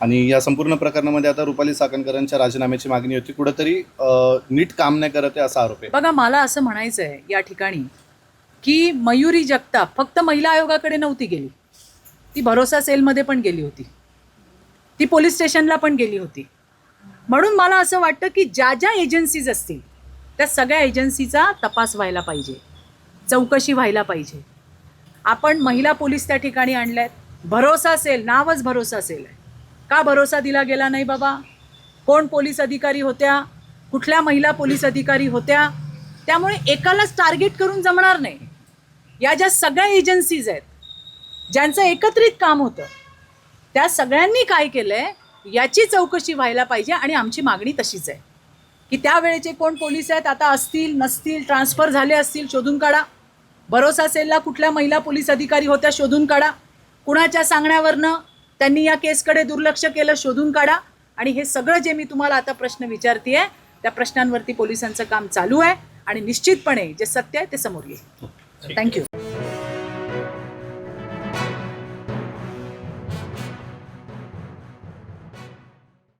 आणि या संपूर्ण प्रकरणामध्ये आता रुपाली साकणकरांच्या राजीनाम्याची मागणी होती. कुठंतरी नीट काम नाही करत आहे असा आरोप आहे. बघा मला असं म्हणायचं आहे या ठिकाणी की मयुरी जगताप फक्त महिला आयोगाकडे नव्हती गेली. ती भरोसा सेलमध्ये पण गेली होती. ती पोलीस स्टेशनला पण गेली होती. म्हणून मला असं वाटतं की ज्या ज्या एजन्सीज असतील त्या सगळ्या एजन्सीचा तपास व्हायला पाहिजे. चौकशी व्हायला पाहिजे. आपण महिला पोलीस त्या ठिकाणी आणल्यात. भरोसा सेल नावच भरोसा सेल आहे. का भरोसा दिला गेला नाही बाबा? कोण पोलीस अधिकारी होत्या? कुठल्या महिला पोलीस अधिकारी होत्या? त्यामुळे एकालाच टार्गेट करून जमणार नाही. या ज्या सगळ्या एजन्सीज आहेत ज्यांचं एकत्रित काम होतं त्या सगळ्यांनी काय केलं आहे याची चौकशी व्हायला पाहिजे आणि आमची मागणी तशीच आहे. की त्यावेळेचे कोण पोलीस आहेत? आता असतील नसतील ट्रान्सफर झाले असतील शोधून काढा. भरोसा सेलला कुठल्या महिला पोलीस अधिकारी होत्या? शोधून काढा. कुणाच्या सांगण्यावरनं? त्यांनी या केसकडे दुर्लक्ष केलं शोधून काढा. आणि हे सगळं जे मी तुम्हाला आता प्रश्न विचारते त्या प्रश्नांवरती पोलिसांचं काम चालू आहे. आणि निश्चितपणे जे सत्य आहे ते समोर येईल. थँक्यू